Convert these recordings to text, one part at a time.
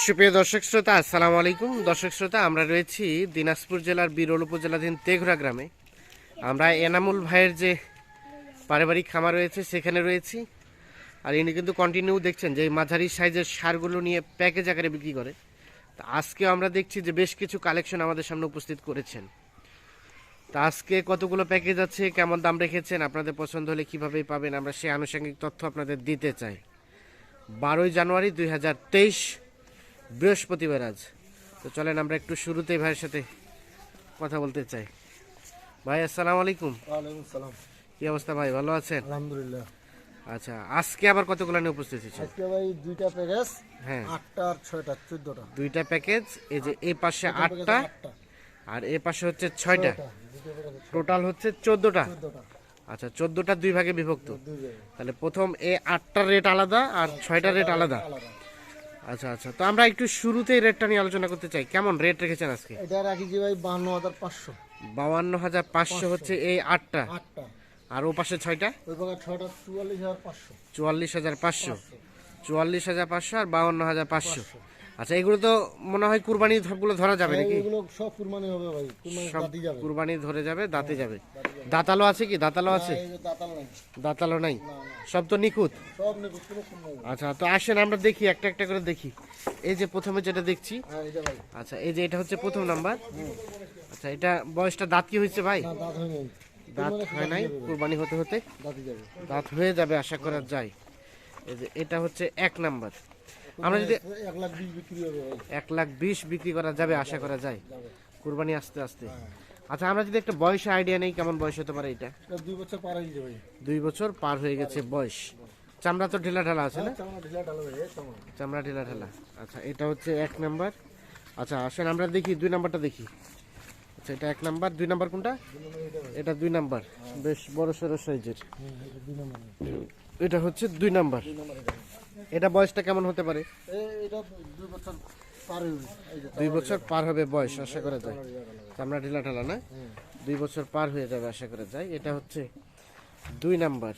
সুপ্রিয় দর্শক শ্রোতা, আসসালামু আলাইকুম। দর্শক শ্রোতা, আমরা রয়েছি দিনাজপুর জেলার বিরল উপজেলাধীন তেঘরা গ্রামে। আমরা এনামুল ভাইয়ের যে পারিবারিক খামার রয়েছে, সেখানে রয়েছি। আর ইনি কিন্তু কন্টিনিউ দেখছেন যে মাঝারি সাইজের সারগুলো নিয়ে প্যাকেজ আকারে বিক্রি করে। তা আজকে আমরা দেখছি যে বেশ কিছু কালেকশন আমাদের সামনে উপস্থিত করেছেন। তা আজকে কতগুলো প্যাকেজ আছে, কেমন দাম রেখেছেন, আপনাদের পছন্দ হলে কীভাবে পাবেন, আমরা সেই আনুষঙ্গিক তথ্য আপনাদের দিতে চাই। বারোই জানুয়ারি দুই হাজার তেইশ বৃহস্পতিবার আজ। তো চলেন আমরা একটু শুরুতেই ভাইয়ের সাথে কথা বলতে চাই। ভাই আসসালামু আলাইকুম। সালাম। কি অবস্থা ভাই ভালো আছেন? আলহামদুলিল্লাহ। আচ্ছা আজকে আবার কতগুলো নিয়ে উপস্থিত হয়েছে আজকে ভাই দুইটা প্যাকেজ হ্যাঁ। আটটা আর ছয়টা চোদ্দটা। দুইটা প্যাকেজ এই যে এই পাশে আটটা আর এই পাশে হচ্ছে ছয়টা। টোটাল হচ্ছে চোদ্দোটা। আচ্ছা চোদ্দোটা দুই ভাগে বিভক্ত। তাহলে প্রথম এ আটটার রেট আলাদা আর ছয়টার রেট আলাদা। আচ্ছা আচ্ছা। তো আমরা একটু শুরুতেই রেটটা নিয়ে আলোচনা করতে চাই। কেমন রেট রেখেছেন আজকে? এটা রাখি যে ভাই বান্ন হাজার পাঁচশো। বাউান্ন হাজার পাঁচশো হচ্ছে এই আটটা। আটটা। আর ও পাশে ছয়টা? ওই পাকে ছয়টা চুয়াল্লিশ হাজার পাঁচশো। চুয়াল্লিশ হাজার পাঁচশো। চুয়াল্লিশ হাজার পাঁচশো আর বাউন্ন হাজার পাঁচশো। আচ্ছা এগুলো তো মনে হয় কুরবানি সবগুলো ধরা যাবে নাকি? এগুলো সব কুরবানি হবে ভাই কুরবানি যাবে। কুরবানি ধরে যাবে দাঁতে যাবে। দাঁতালো আছে কি? দাঁতালো আছে? দাঁতালো নাই। সব তো নিখুঁত? সব নেই। আচ্ছা তো আসেন আমরা দেখি একটা একটা করে দেখি। এই যে প্রথমে যেটা দেখছি হ্যাঁ আচ্ছা এই যে এটা হচ্ছে প্রথম নাম্বার। আচ্ছা এটা বয়সটা দাঁত কি হয়েছে ভাই? না দাঁত হয় নাই দাঁত হয় নাই কুরবানি হতে হতে দাঁত হয়ে যাবে আশা করা যায়। এই যে এটা হচ্ছে এক নাম্বার। আমরা যদি এক লাখ বিশ বিক্রি করা যাবে আশা করা যায়। কুরবানি আস্তে আস্তে। আচ্ছা আমরা যদি একটা বয়সে আইডিয়া নেই কেমন বয়স হতে পারে এটা? দুই বছর পার হয়ে যাবে দুই বছর পার হয়ে গেছে বয়স। চামড়া তো ঢেলা ঢালা আছে না? চামড়া ঢিলা ঢিলা আচ্ছা এটা হচ্ছে এক নাম্বার। আচ্ছা আসেন আমরা দেখি দুই নাম্বারটা দেখি। আচ্ছা এটা এক নাম্বার। দুই নাম্বার কোনটা? এটা দুই নাম্বার। বেশ বড় সড়ো সাইজের। এটা হচ্ছে দুই নাম্বার। এটা। বয়সটা কেমন হতে পারে? দুই বছর পার হবে বয়স আশা করা যায়। চামড়া ঢিলা ঢিলা না? দুই বছর পার হয়ে যাবে আশা করা যায়। এটা হচ্ছে দুই নাম্বার।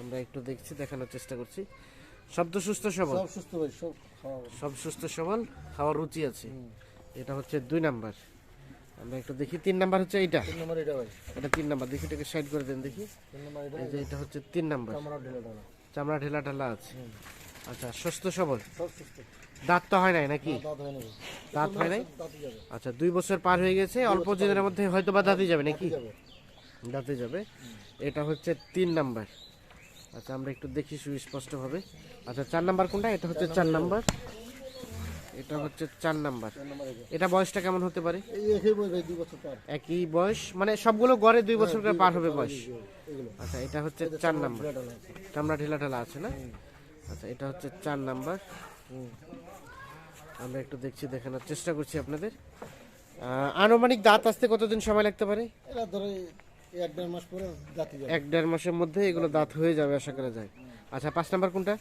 আমরা একটু দেখছি দেখানোর চেষ্টা করছি। সব তো সুস্থ সবল। সব সুস্থ সব সব সুস্থ সবল খাওয়ার রুচি আছে। এটা হচ্ছে দুই নাম্বার। আমরা একটু দেখি তিন নাম্বার হচ্ছে এইটা। তিন নম্বর এটা ভাই। এটা তিন নাম্বার দেখি এটাকে সাইড করে দেন দেখি। তিন নম্বর এটা এই যে এটা হচ্ছে তিন নাম্বার। চামড়া ঢিলা ডালো। চামড়া ঢেলা ঢালা আছে। আচ্ছা সুস্থ সবল? সব দাঁত তো হয় নাই নাকি? দাঁত হয়। দাঁত নাই? আচ্ছা দুই বছর পার হয়ে গেছে অল্প দিনের মধ্যে হয়তো বা দাঁতই যাবে নাকি? দাঁতে যাবে। এটা হচ্ছে তিন নাম্বার। আচ্ছা আমরা একটু দেখি সুস্পষ্টভাবে। আচ্ছা চার নাম্বার কোনটা? এটা হচ্ছে চার নাম্বার। এটা হচ্ছে চার নাম্বার। এটা বয়সটা কেমন হতে পারে? একই বয়স মানে সবগুলো গড়ে দুই বছর করে পার হবে বয়স। আচ্ছা এটা হচ্ছে চার নাম্বার। চামড়া ঢিলা ঢালা আছে না? আচ্ছা এটা হচ্ছে চার নাম্বার। আমরা একটু দেখছি দেখানোর চেষ্টা করছি আপনাদের। আনুমানিক দাঁত আসতে কতদিন সময় লাগতে পারে? এক দেড় মাসের মধ্যে এগুলো দাঁত হয়ে যাবে আশা করা যায়। আচ্ছা পাঁচ নাম্বার কোনটা?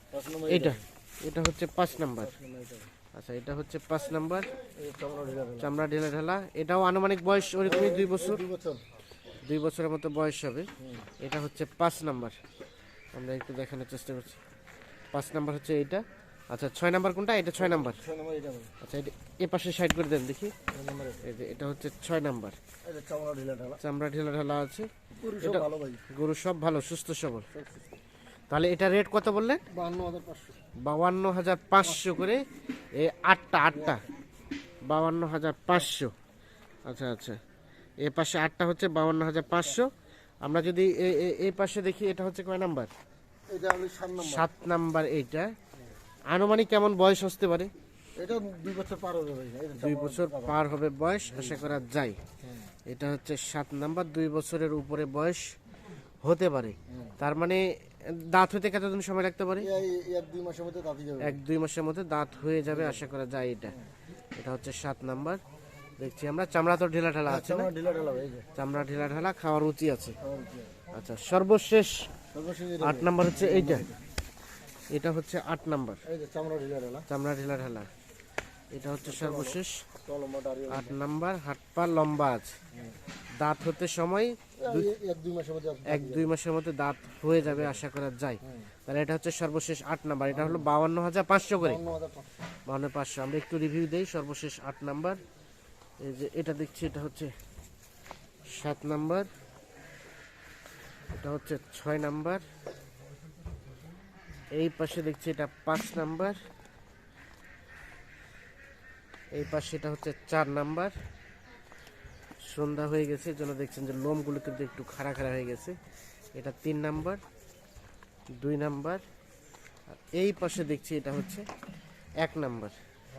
এটা। এটা। হচ্ছে পাঁচ নাম্বার। আচ্ছা এটা হচ্ছে পাঁচ নাম্বার। চামড়া ঢিলা ঢেলা। এটাও আনুমানিক বয়স ওরকমই দুই বছর। দুই বছর। দুই বছরের মতো বয়স হবে। এটা হচ্ছে পাঁচ নাম্বার। আমরা একটু দেখানোর চেষ্টা করছি। পাঁচ নাম্বার হচ্ছে এইটা। আচ্ছা ছয় নাম্বার কোনটা? এটা ছয় নাম্বার। আচ্ছা এটা এ পাশে সাইড করে দেন দেখি। এটা। হচ্ছে ছয় নাম্বার। চামড়া ঢিলা ঢালা। চামড়া ঢেলা ঢালা আছে। গরু সব ভালো সুস্থ সবল। তাহলে এটা রেট কত বললেন? বাউান্ন হাজার পাঁচশো। করে এই আটটা আটটা। বাউান্ন হাজার পাঁচশো। আচ্ছা আচ্ছা। এ পাশে আটটা হচ্ছে বাউান্ন হাজার পাঁচশো। আমরা যদি এ- এ- এই পাশে দেখি এটা হচ্ছে কয় নাম্বার? সাত নাম্বার। এইটা। আনুমানিক কেমন বয়স আসতে পারে? এটা দুই বছর পার হবে দুই বছর পার হবে বয়স আশা করা যায়। এটা হচ্ছে সাত নাম্বার। দুই বছরের উপরে বয়স হতে পারে। তার মানে দাঁত হতে কতদিন সময় লাগতে পারে? এক দুই মাসের মধ্যে দাঁতি হয়ে যাবে আশা করা যায় এটা। এটা হচ্ছে সাত নাম্বার। দেখছি আমরা চামড়া তো ঢিলা ঢালা আছে না? চামড়া ঢিলা ঢালা খাওয়ার রুচি আছে। আছে? আচ্ছা সর্বশেষ আট নাম্বার হচ্ছে এইটা। এটা হচ্ছে আট নাম্বার। চামড়া ঢিলা ঢালা। এটা হচ্ছে সর্বশেষ আট নাম্বার হাত পা লম্বা আছে। দাঁত হতে সময় এক দুই মাসের মধ্যে দাঁত হয়ে যাবে আশা করা যায়। তাহলে এটা হচ্ছে সর্বশেষ আট নাম্বার এটা হলো বাউান্ন হাজার পাঁচশো করে। বাউন্ন পাঁচশো আমরা একটু রিভিউ দেই সর্বশেষ আট নাম্বার। এই যে এটা দেখছি এটা হচ্ছে সাত নাম্বার। এটা হচ্ছে ছয় নাম্বার। এই পাশে দেখছি এটা পাঁচ নাম্বার। এই পাশে এটা হচ্ছে চার নাম্বার। সন্ধ্যা হয়ে গেছে জন্য দেখছেন যে লোমগুলো কিন্তু একটু খাড়া খাড়া হয়ে গেছে। এটা তিন নাম্বার, দুই নাম্বার এই পাশে দেখছি এটা হচ্ছে এক নাম্বার।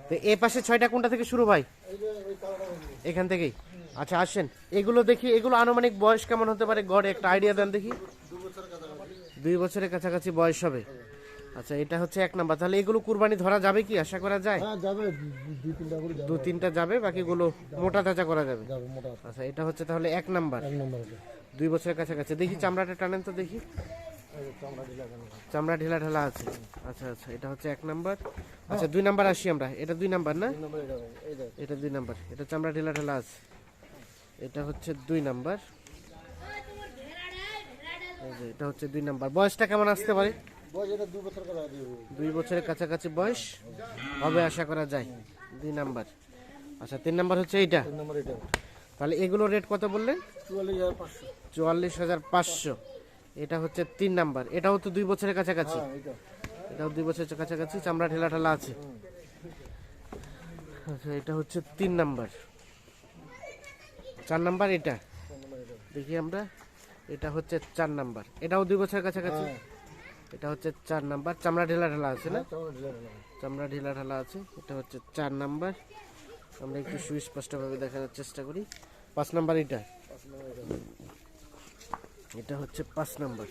তো এই পাশে ছয়টা কোনটা থেকে শুরু ভাই? এখান থেকেই। আচ্ছা আসেন। এগুলো দেখি, এগুলো আনুমানিক বয়স কেমন হতে পারে? গড়ে একটা আইডিয়া দেন দেখি। দুই বছরের কাছাকাছি বয়স হবে। আচ্ছা এটা হচ্ছে এক নাম্বার। তাহলে এগুলো কুরবানি ধরা যাবে কি? আশা করা যায়? হ্যাঁ যাবে। দু- দুই তিনটা যাবে। দু তিনটা যাবে বাকিগুলো মোটা তাজা করা যাবে? যাবে মোটা আচ্ছা এটা হচ্ছে তাহলে এক নাম্বার। এক নম্বর দুই বছরের কাছাকাছি। দেখি চামড়াটা টানেন তো দেখি। চামড়া ঢিলা ঢালা আছে। আচ্ছা আচ্ছা এটা হচ্ছে এক নাম্বার। আচ্ছা দুই নাম্বার আসি আমরা। এটা দুই নাম্বার না? এটা দুই নাম্বার। এটা চামড়া ঢিলা ঢালা আছে। এটা হচ্ছে দুই নাম্বার। এটা হচ্ছে দুই নাম্বার। বয়সটা কেমন আসতে পারে? দুই বছরের কাছাকাছি বয়স? হবে আশা করা যায়। দুই নাম্বার। আচ্ছা তিন নাম্বার হচ্ছে এইটা? তাহলে এগুলো রেট কত বললেন? চুয়াল্লিশ হাজার পাঁচশো। এটা হচ্ছে তিন নাম্বার। এটাও তো দুই বছরের কাছাকাছি। হ্যাঁ এটাও দুই বছরের কাছাকাছি চামড়া ঠেলা ঠেলা আছে। আচ্ছা এটা হচ্ছে তিন নাম্বার। চার নাম্বার এটা? তিন নম্বর এটা। দেখি আমরা। এটা হচ্ছে চার নাম্বার। এটাও দুই বছরের কাছাকাছি? হ্যাঁ। এটা হচ্ছে চার নাম্বার। চামড়া ঢেলা ঢালা আছে না? হ্যাঁ, চামড়া ঢিলা ঢিলা আছে। এটা হচ্ছে চার নাম্বার। আমরা একটু সুস্পষ্টভাবে দেখানোর চেষ্টা করি। পাঁচ নাম্বার এটা? এটা। হচ্ছে পাঁচ নাম্বার।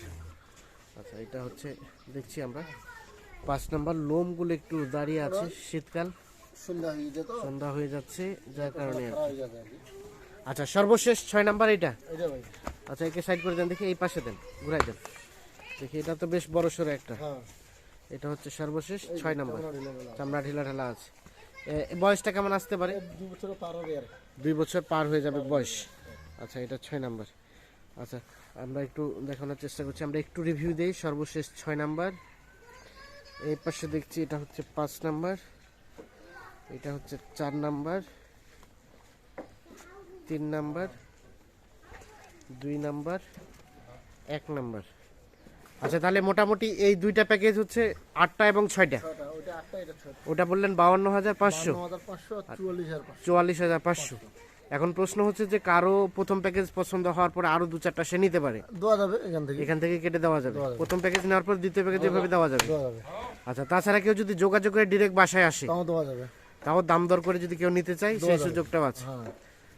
আচ্ছা এটা হচ্ছে দেখছি আমরা। পাঁচ নাম্বার লোমগুলো একটু দাঁড়িয়ে আছে শীতকাল। সন্ধ্যা হয়ে যেত সন্ধ্যা হয়ে যাচ্ছে যার কারণে আচ্ছা সর্বশেষ ছয় নাম্বার এটা? এটা আচ্ছা একে সাইড করে দেন দেখি এই পাশে দেন ঘুরাই দেন। দেখি এটা তো বেশ বড় সড়ো একটা। হ্যাঁ। এটা হচ্ছে সর্বশেষ ছয় নম্বর। চামড়া ঢিলা ঢিলা আছে। বয়সটা কেমন আসতে পারে? দুই বছর পার হয়ে যাবে বয়স। আচ্ছা এটা ছয় নাম্বার। আচ্ছা আমরা একটু দেখানোর চেষ্টা করছি। আমরা একটু রিভিউ দিই সর্বশেষ ছয় নাম্বার। এই পাশে দেখছি এটা হচ্ছে পাঁচ নাম্বার। এটা হচ্ছে চার নাম্বার। তিন নাম্বার। দুই নাম্বার। এক নাম্বার। আচ্ছা তাহলে মোটামুটি এই দুইটা প্যাকেজ হচ্ছে আটটা এবং ছয়টা? ওটা বললেন বাউন্ন হাজার পাঁচশো। চুয়াল্লিশ হাজার পাঁচশো। এখন প্রশ্ন হচ্ছে যে কারও প্রথম প্যাকেজ পছন্দ হওয়ার পরে আরও দু চারটা সে নিতে পারে? দেওয়া যাবে এখান থেকে। এখান থেকে কেটে দেওয়া যাবে। প্রথম প্যাকেজ নেওয়ার পর দ্বিতীয় প্যাকেজ এভাবে দেওয়া যাবে। আচ্ছা তাছাড়া কেউ যদি যোগাযোগ করে ডিরেক্ট বাসায় আসে তাও দেওয়া যাবে। তাও দাম দর করে যদি কেউ নিতে চায় সেই সুযোগটাও আছে। হ্যাঁ।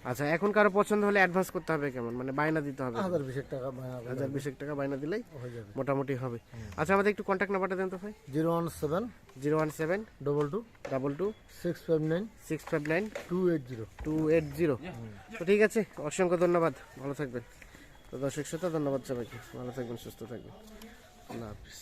আচ্ছা এখন কারও পছন্দ হলে অ্যাডভান্স করতে হবে কেমন? মানে বায়না দিতে হবে হাজার বিশেক টাকা হাজার বিশেক টাকা বায়না দিলেই হয়ে যাবে। মোটামুটি হবে। আচ্ছা আমাদের একটু কন্ট্যাক্ট নাম্বারটা দেন তো ভাই। Zero one seven zero one seven double two double two six five nine six five nine two eight zero two eight zero তো ঠিক আছে অসংখ্য ধন্যবাদ। ভালো থাকবেন। তো দর্শক শ্রোতা ধন্যবাদ সবাইকে। ভালো থাকবেন সুস্থ থাকবেন। আল্লাহ হাফিজ।